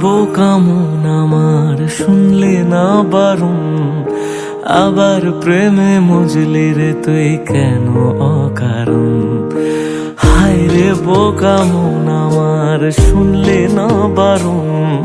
বোকামন আমার, শুনলে না বারুন আবার প্রেমে মজলি রে তুই কেন অকারণ? হায় রে বোকামন আমার, শুনলে না বারণ?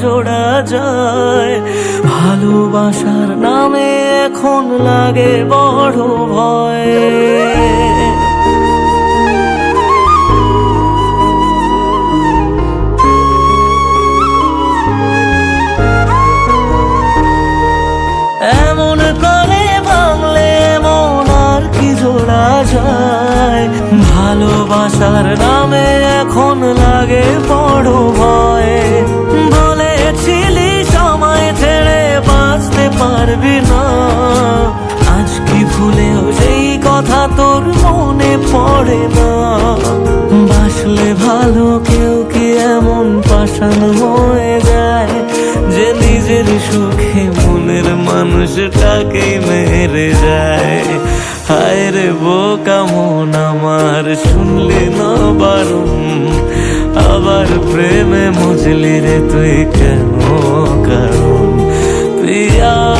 জোড়া যায়। ভালোবাসার নামে এখন লাগে বড় ভয়। জোড়া যায়। ভালোবাসার নামে এখন লাগে বড় ভয়। তোর মনে পড়ে না। বাসলে ভালো কেউ কি এমন পাষাণ হয়ে যায় যে নিজের সুখে মনের মানুষটাকেই মেরে যায়? হায় রে বোকা মন আমার, শুনলে না বারণ? আবার প্রেমে মজলি রে তুই কেন কারণ? পিয়া